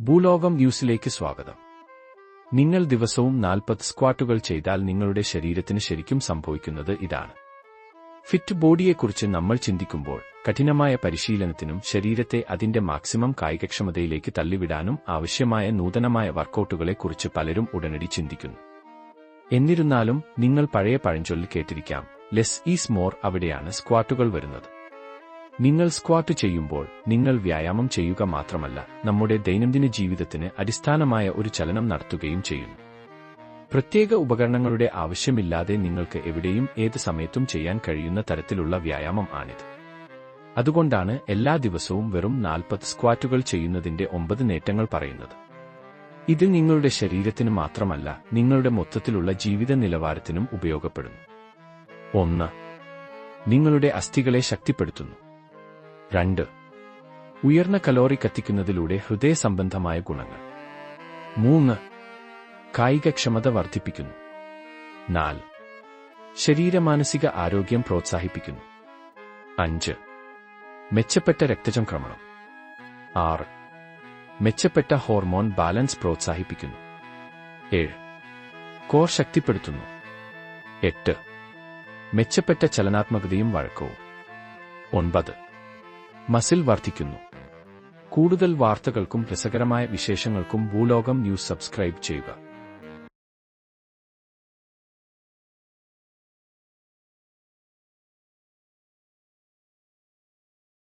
ഭൂലോകം ന്യൂസിലേക്ക് സ്വാഗതം. നിങ്ങൾ ദിവസവും നാൽപ്പത് സ്ക്വാട്ടുകൾ ചെയ്താൽ നിങ്ങളുടെ ശരീരത്തിന് ശരിക്കും സംഭവിക്കുന്നത് ഇതാണ്. ഫിറ്റ് ബോഡിയെക്കുറിച്ച് നമ്മൾ ചിന്തിക്കുമ്പോൾ കഠിനമായ പരിശീലനത്തിനും ശരീരത്തെ അതിന്റെ മാക്സിമം കായികക്ഷമതയിലേക്ക് തള്ളിവിടാനും ആവശ്യമായ നൂതനമായ വർക്കൌട്ടുകളെക്കുറിച്ച് പലരും ഉടനടി ചിന്തിക്കുന്നു. എന്നിരുന്നാലും നിങ്ങൾ പഴയ പഴഞ്ചൊല്ല് കേട്ടിരിക്കാം ലെസ് ഈസ് മോർ അവിടെയാണ് സ്ക്വാട്ടുകൾ വരുന്നത്. നിങ്ങൾ സ്ക്വാട്ട് ചെയ്യുമ്പോൾ നിങ്ങൾ വ്യായാമം ചെയ്യുക മാത്രമല്ല നമ്മുടെ ദൈനംദിന ജീവിതത്തിന് അടിസ്ഥാനമായ ഒരു ചലനം നടത്തുകയും ചെയ്യുന്നു. പ്രത്യേക ഉപകരണങ്ങളുടെ ആവശ്യമില്ലാതെ നിങ്ങൾക്ക് എവിടെയും ഏത് സമയത്തും ചെയ്യാൻ കഴിയുന്ന തരത്തിലുള്ള വ്യായാമം ആണിത്. അതുകൊണ്ടാണ് എല്ലാ ദിവസവും വെറും നാൽപ്പത് സ്ക്വാറ്റുകൾ ചെയ്യുന്നതിന്റെ ഒമ്പത് നേട്ടങ്ങൾ പറയുന്നത്. ഇത് നിങ്ങളുടെ ശരീരത്തിന് മാത്രമല്ല നിങ്ങളുടെ മൊത്തത്തിലുള്ള ജീവിത നിലവാരത്തിനും ഉപയോഗപ്പെടുന്നു. ഒന്ന് നിങ്ങളുടെ അസ്ഥികളെ ശക്തിപ്പെടുത്തുന്നു. രണ്ട്. ഉയർന്ന കലോറി കത്തിക്കുന്നതിലൂടെ ഹൃദയ സംബന്ധമായ ഗുണങ്ങൾ. മൂന്ന്. കായികക്ഷമത വർദ്ധിപ്പിക്കുന്നു. നാല്. ശരീരമാനസിക ആരോഗ്യം പ്രോത്സാഹിപ്പിക്കുന്നു. അഞ്ച്. മെച്ചപ്പെട്ട രക്തചംക്രമണം. ആറ്. മെച്ചപ്പെട്ട ഹോർമോൺ ബാലൻസ് പ്രോത്സാഹിപ്പിക്കുന്നു. ഏഴ്. കോർ ശക്തിപ്പെടുത്തുന്നു. എട്ട്. മെച്ചപ്പെട്ട ചലനാത്മകതയും വഴക്കവും. ഒൻപത്. മസിൽ വർദ്ധിക്കുന്നു. കൂടുതൽ വാർത്തകൾക്കും രസകരമായ വിശേഷങ്ങൾക്കും ഭൂലോകം ന്യൂസ് സബ്സ്ക്രൈബ് ചെയ്യുക.